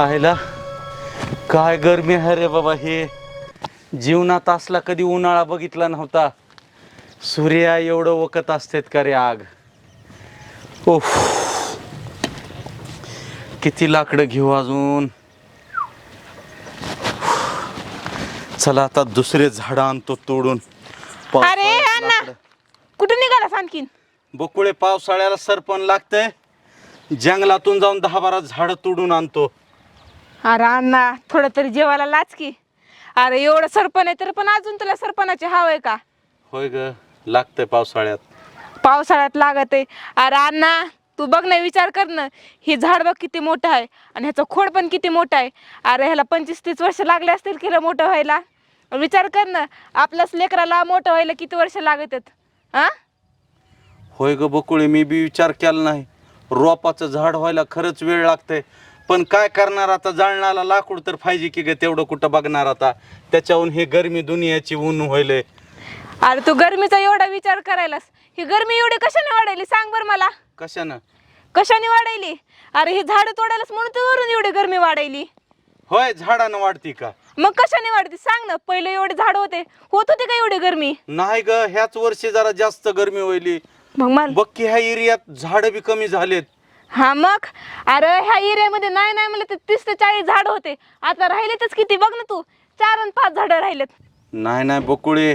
आयला काय गरमी आहे रे बाबा हे. जीवनात असला कधी उन्हाळा बघितला नव्हता. सूर्या एवढं वकत असतेत का रे आग? ओफ किती लाकडं घेऊ अजून? चला आता दुसरे झाडं आणतो तोडून. पावसाळ्यात अरे, अण्णा. लाकडं. कुठं निघालास आणखीन? बकुळे पावसाळ्याला सरपण लागतंय. जंगलातून जाऊन दहा बारा झाडं तोडून आणतो. अरे अण्णा थोडं तरी जेवायला लाच की. अरे एवढं सरपण आहे तर पण अजून तुला सरपणाचे हाव आहे का? होय ग लागतंय पावसाळ्यात. पावसाळ्यात लागत आहे अरे अण्णा तू बघ ना विचार कर ना. हे झाड बघ किती मोठं आहे आणि ह्याचं खोड पण किती मोठं आहे. अरे ह्याला पंचवीस तीस वर्ष लागले असतील की मोठं व्हायला. विचार कर ना आपल्याच लेकराला मोठं व्हायला किती वर्ष लागत आहेत हा होय ग बकुळे मी बी विचार केला नाही. रोपाचं झाड व्हायला खरंच वेळ लागतंय. पण काय करणार आता? जाळणाला लाकूड तर पाहिजे की ग तेवढं कुठं बघणार आता? त्याच्याहून हे गरमी दुनियाची ऊन व्हायलंय. अरे तू गरमीचा एवढा विचार करायलास. ही गरमी एवढी कशाने वाढायली? सांग बरं मला. कशानं? कशाने वाढायली? अरे ही झाडं तोडायलाच म्हणून तर वरून एवढी गरमी वाढायली. होय झाडानं वाढती का? मग कशाने वाढते? सांग ना पहिले एवढे झाड होते. होत होती का एवढी गरमी? नाही ग ह्याच वर्षी जरा जास्त गरमी व्हायली. मग मला बघ की ह्या एरियात झाडं बी कमी झालेत. हा मग? अरे ह्या एरियामध्ये नाही नाही म्हणलं तर तीस ते चाळीस झाड होते. आता राहिलेतच किती? बघ ना तू. चार आणि पाच झाडं राहिलेत. नाही नाही बकुळे.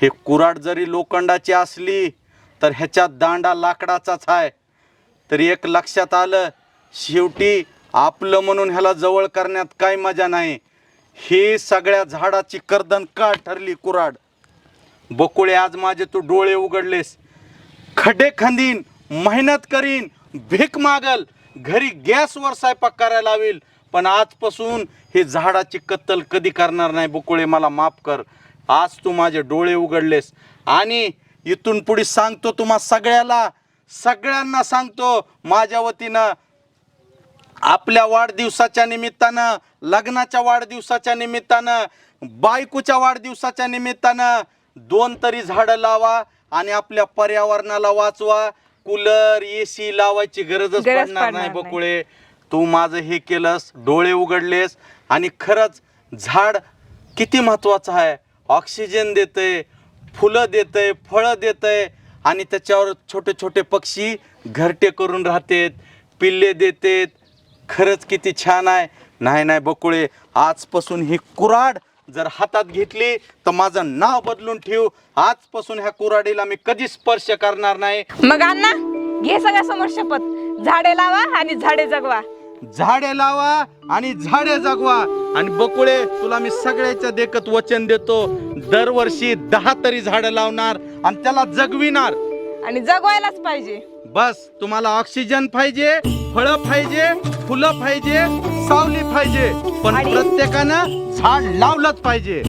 हे कुराड जरी लोखंडाची असली तर ह्याच्यात दांडा लाकडाचाच आहे तर एक लक्षात आलं शेवटी आपलं म्हणून ह्याला जवळ करण्यात काय मजा नाही. ही सगळ्या झाडाची कर्दन का ठरली कुराड बकुळे आज माझे तू डोळे उघडलेस. खड्डे खंदीन मेहनत करीन भीक मागल घरी गॅसवर स्वयंपाक करायला लावेल पण आजपासून हे झाडाची कत्तल कधी करणार नाही बुकुळे मला माफ कर. आज तू माझे डोळे उघडलेस. आणि इथून पुढे सांगतो तुम्हा सगळ्याला सगळ्यांना सांगतो माझ्या वतीनं आपल्या वाढदिवसाच्या निमित्तानं लग्नाच्या वाढदिवसाच्या निमित्तानं बायकोच्या वाढदिवसाच्या निमित्तानं दोन तरी झाडं लावा आणि आपल्या पर्यावरणाला वाचवा. कूलर ए सी लावायची गरजच गरज पडणार पडणार नाही नाही. बकुळे. तू माझं हे केलंस डोळे उघडलेस आणि खरंच झाड किती महत्वाचं आहे. ऑक्सिजन देतंय फुलं देतंय फळं देतंय आणि त्याच्यावर छोटे छोटे पक्षी घरटे करून राहतेत पिल्ले देतेत. खरंच किती छान आहे. नाही नाही बकुळे आजपासून ही कुराड जर हातात घेतली तर माझं नाव बदलून ठेव. आजपासून ह्या कुराडीला मी कधीच स्पर्श करणार नाही. मग अण्णा घे सगळ्या समोर शपथ. झाडे लावा आणि झाडे जगवा. झाडे लावा आणि झाडे जगवा. आणि बकुळे तुला मी सगळ्याच्या देखत वचन देतो. दरवर्षी दहा तरी झाडं लावणार आणि त्याला जगविणार. आणि जगवायलाच पाहिजे. बस तुम्हाला ऑक्सिजन पाहिजे. फळं पाहिजे फुलं पाहिजे सावली पाहिजे पण प्रत्येकानं झाड लावलंच पाहिजे.